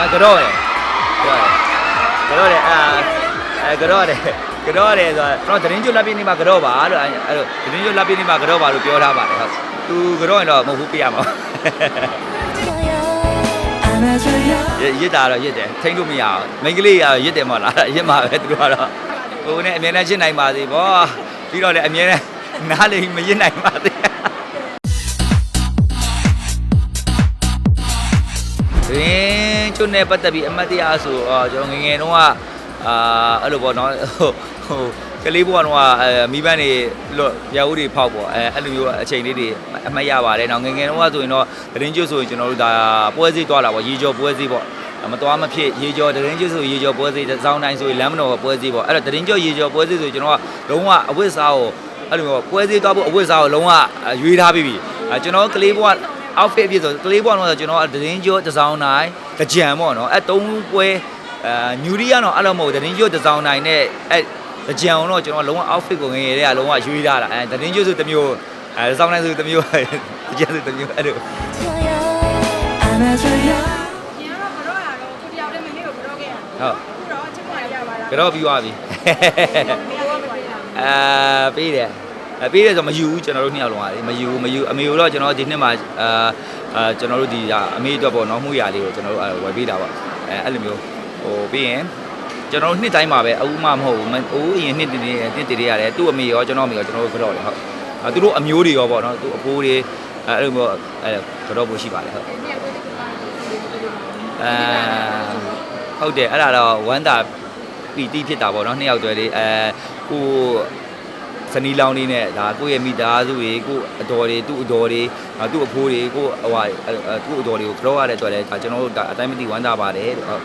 အာကတော့တယ်ကတော့တယ်အာအဲကတော့တယ်ကတော့တယ်ဆိုတော့သတင်းကျွတ်လက်ပြနေမှာကတော့ပါလို့အဲ့လိုသတင်းကျွတ်လက်ပြနေမှာကတော့ပါလို့ပြောထားပါတယ်ဟုတ်သူကတော့ရင်တော့မဟုတ်ဘူးပြရမှာရရစ်တာတော့ရစ်တယ်ထိန်းလို့မရအောင်မိန်းကလေးကတော့ရစ်တယ်မဟုတ်လားရစ်မှာပဲသူတို့ကတော့ကိုယ်နဲ့အမြဲတမ်းရှင်းနိုင်ပါသေးဗောပြီးတော့လည်းအမြဲတမ်းနားလေမရစ်နိုင်ပါသေးရင်း ကျွတ်နဲ့ပတ်သက်ပြီးအမတ်တရားဆိုတော့ကျွန်တော်ငယ်ငယ်တုန်းကအာအဲ့လိုပေါ့နော်ဟိုဟိုကလေးဘွားတော့အဲမိဘတွေလွတ်ရဦးတွေဖောက်ပေါ့အဲအဲ့လိုမျိုးအချိန်လေးတွေအမှတ်ရပါတယ်။နောက်ငယ်ငယ်တုန်းကဆိုရင်တော့သတင်းကျွတ်ဆိုရင်ကျွန်တော်တို့ဒါပွဲစည်းသွားတာပေါ့ရေကျော်ပွဲစည်းပေါ့မတော်မဖြစ်ရေကျော်သတင်းကျွတ်ဆိုရေကျော်ပွဲစည်းစောင်းတိုင်းဆိုရင်လမ်းမတော်ပွဲစည်းပေါ့အဲ့တော့သတင်းကျွတ်ရေကျော်ပွဲစည်းဆိုကျွန်တော်ကလုံးဝအဝတ်စားကိုအဲ့လိုမျိုးပွဲစည်းသွားဖို့အဝတ်စားကိုလုံးဝရွေးထားပြီးပြီအဲကျွန်တော်ကလေးဘွား outfit အပြည့်ဆိုကလေးဘွားတော့ဆိုကျွန်တော်သတင်းကျွတ်တစ်စောင်းတိုင်းကြံပေါ့နော်အဲသုံးပွဲအဲညူရီကတော့အဲ့လိုမဟုတ်သတင်းကျွတ်တစ်စောင်းတိုင်းနဲ့အဲကြံအောင်တော့ကျွန်တော်လုံးဝ outfit ကိုငယ်ငယ်လေးကလုံးဝရွေးထားတာအဲသတင်းကျွတ်ဆိုတစ်မျိုးအဲစောင်းတိုင်းဆိုတစ်မျိုးကြံဆိုတစ်မျိုးအဲ့လိုရင်ကတော့ဘရောရတော့ကိုတယောက်တည်းမင်းလေးကိုဘရောခဲ့ရဟုတ်အခုတော့ချစ်ခွာရပါလားကတော့ပြီးသွားပြီမရောပါဘူးအာပေးတယ် အပေးတယ်ဆိုမယူဘူးကျွန်တော်တို့နှစ်ယောက်လုံးကလေမယူဘူးမယူအမေတို့တော့ကျွန်တော်ဒီနှစ်မှာအာအာကျွန်တော်တို့ဒီအမေအတွက်ပေါ့နော်မှုရလေးကိုကျွန်တော်တို့ဝယ်ပေးတာပေါ့အဲအဲ့လိုမျိုးဟိုပြီးရင်ကျွန်တော်တို့နှစ်တိုင်းမှာပဲအဦးမမဟုတ်ဘူးအိုးအရင်နှစ်တည်းနှစ်တည်းရတယ်သူ့အမေရောကျွန်တော်အမေရောကျွန်တော်တို့ကတော့တယ်ဟုတ်အဲသူတို့အမျိုးတွေရောပေါ့နော်သူအဖိုးတွေအဲအဲ့လိုမျိုးအဲကတော့ဖို့ရှိပါတယ်ဟုတ်ဒီကကိုတကယ်အဲဟုတ်တယ်အဲ့ဒါတော့ဝမ်းတာပီတိဖြစ်တာပေါ့နော်နှစ်ယောက်တည်းလေးအဲကို စနီလောင်းလေးနဲ့ဒါကိုယ့်ရဲ့မိသားစုတွေကိုအတော်တွေသူ့အတော်တွေသူ့အဖိုးတွေကိုဟိုဟာသူ့အတော်တွေကိုကြောရတဲ့အတွက်လည်းဒါကျွန်တော်တို့ဒါအတိုင်းမသိဝမ်းသာပါတယ်ဟုတ်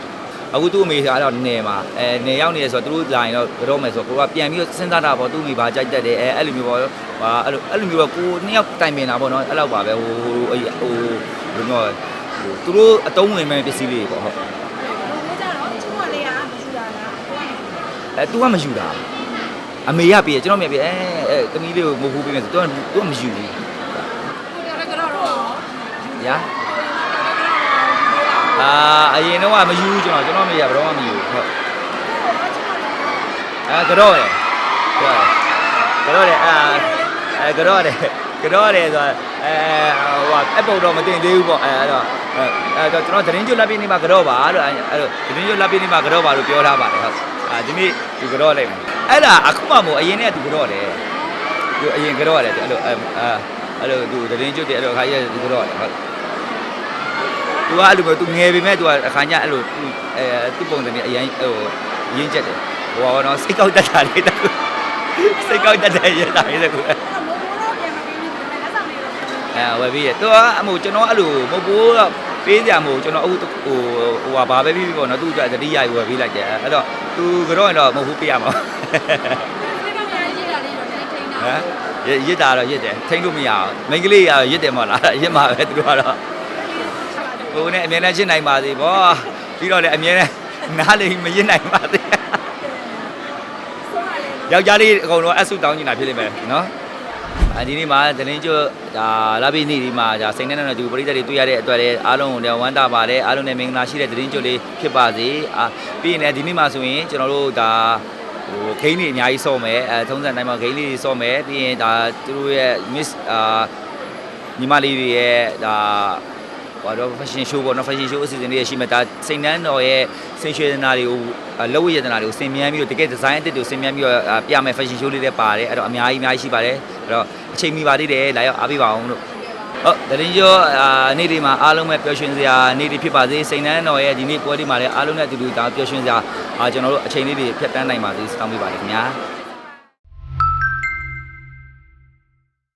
အခုသူ့အမေကတော့နယ်မှာအဲနယ်ရောက်နေရဆိုတော့သူတို့လာရင်တော့ကြောမယ်ဆိုတော့ကိုကပြန်ပြီးစဉ်းစားတာပေါ့သူ့မိဘာကြိုက်တတ်တယ်အဲအဲ့လိုမျိုးပေါ့ဟာအဲ့လိုအဲ့လိုမျိုးပေါ့ကိုနှစ်ယောက်တိုင်ပင်တာပေါ့နော်အဲ့လောက်ပါပဲဟိုဟိုဟိုဘယ်လိုပြောဟိုသူတို့အတုံးဝင်မဲ့ပစ္စည်းလေးပေါ့ဟုတ်ဘယ်ကြတော့ချစ်ခွာလေးကမရှိတာလားကိုယ်အဲ तू ကမယူတာ အမေရပြေကျွန်တော်မြင်ပြေအဲအဲတမီးလေးကိုမဟုတ်ဘူးပြေမယ်ဆို तू က तू ကမယူဘူးကိုတယောက်တည်းကတော့တော့ညာအာအရင်တော့ကမယူဘူးကျွန်တော်ကျွန်တော်မေရဘယ်တော့မှမယူဘူးဟုတ်အဲကတော့တယ်ကတော့တယ်အာအဲကတော့တယ်ကတော့တယ်ဆိုအဲဟိုအပုတ်တော့မတင်သေးဘူးပေါ့အဲအဲ့တော့အဲတော့ကျွန်တော်သတင်းကျွတ်လက်ပြနေမှာကတော့ပါလို့အဲ့လိုသတင်းကျွတ်လက်ပြနေမှာကတော့ပါလို့ပြောထားပါတယ်ဟုတ် အာဒီနေ့ဒီကတော့လိုက်မယ်အဲ့ဒါအခုမှမို့အရင်နဲ့သူကတော့တယ်သူအရင်ကတော့ရတယ်အဲ့လိုအဲအဲ့လိုသူတရင်ကျွတ်တယ်အဲ့လိုခါကြီးသူကတော့ရတယ်ဟုတ်သူကအဲ့လိုပဲသူငယ်ပေမဲ့သူကအခါကျအဲ့လိုသူအဲသူ့ပုံစံနဲ့အရင်ဟိုရင်းချက်တယ်ဟိုကတော့စိတ်ကောက်တတ်တာလေးတကူစိတ်ကောက်တတ်တဲ့ရတာလေးတကူမိုးမိုးတော့ပြန်မပြီးဘူးလက်ဆောင်လေးတော့အဲဝယ်ပြီးရသူကအမို့ကျွန်တော်အဲ့လိုမဟုတ်ဘူးတော့ ပေးကြမို့ကျွန်တော်အခုဟိုဟိုဟာဘာပဲပြီးပြီးပေါ့နော်သူ့အတွက်တတိယဝယ်ပေးလိုက်တယ်အဲ့တော့သူကတော့ရင်တော့မဟုတ်ဘူးပေးရမှာဒီကမှရေးတာလေးတော့လည်းထိန်းတာဟမ်ရရစ်တာတော့ရစ်တယ်ထိန်းလို့မရအောင်မိန်းကလေးကတော့ရစ်တယ်မဟုတ်လားရစ်မှာပဲသူတို့ကတော့ကိုယ်နဲ့အမြဲတမ်းရှင်းနိုင်ပါသေးဗောပြီးတော့လည်းအမြဲတမ်းနားလေမရစ်နိုင်ပါသေးယောက်ျားလေးအကုန်လုံးအဆုတောင်းနေတာဖြစ်လိမ့်မယ်နော်အ ဒီနေ့မှာတလင်းကျွတ်ဒါလာပြီးနေ့ဒီမှာဒါစိန်နဲ့နဲ့တူပရိသတ်တွေတွေ့ရတဲ့အတွက်လည်းအားလုံးကိုလည်းဝမ်းသာပါတယ်အားလုံးနဲ့မင်္ဂလာရှိတဲ့တလင်းကျွတ်လေးဖြစ်ပါစေအာပြီးရင်လည်းဒီနေ့မှာဆိုရင်ကျွန်တော်တို့ဒါဟိုဂိမ်းတွေအများကြီးစော့မယ်အဲထုံးစံတိုင်းမှာဂိမ်းလေးတွေစော့မယ်ပြီးရင်ဒါသူတို့ရဲ့ miss အာညီမလေးတွေရဲ့ဒါဘာတော့ fashion show ပေါ့နော် fashion show အစီအစဉ်လေးရရှိမယ်ဒါစိန်နှန်းတော်ရဲ့စိန်ရွှေဒနာတွေကိုလက်ဝတ်ရတနာတွေကိုဆင်မြန်းပြီးတော့တကယ် design အသစ်တွေကိုဆင်မြန်းပြီးတော့အာပြမယ် fashion show လေးတွေပါတယ်အဲ့တော့အများကြီးအများကြီးရှိပါတယ် အဲ့တော့အချိန်မီပါသေးတယ်လာရောက်အားပေးပါအောင်လို့ဟုတ်တရင်ကျော်အာနေ့ဒီမှာအားလုံးပဲပျော်ရွှင်စရာနေ့ဒီဖြစ်ပါစေစိန်နှန်းတော်ရဲ့ဒီနေ့ပွဲဒီမှာလည်းအားလုံးနဲ့အတူတူဒါပျော်ရွှင်စရာအာကျွန်တော်တို့အချိန်လေးတွေဖြတ်တန်းနိုင်ပါစေစေတောင်းပေးပါတယ်ခင်ဗျာ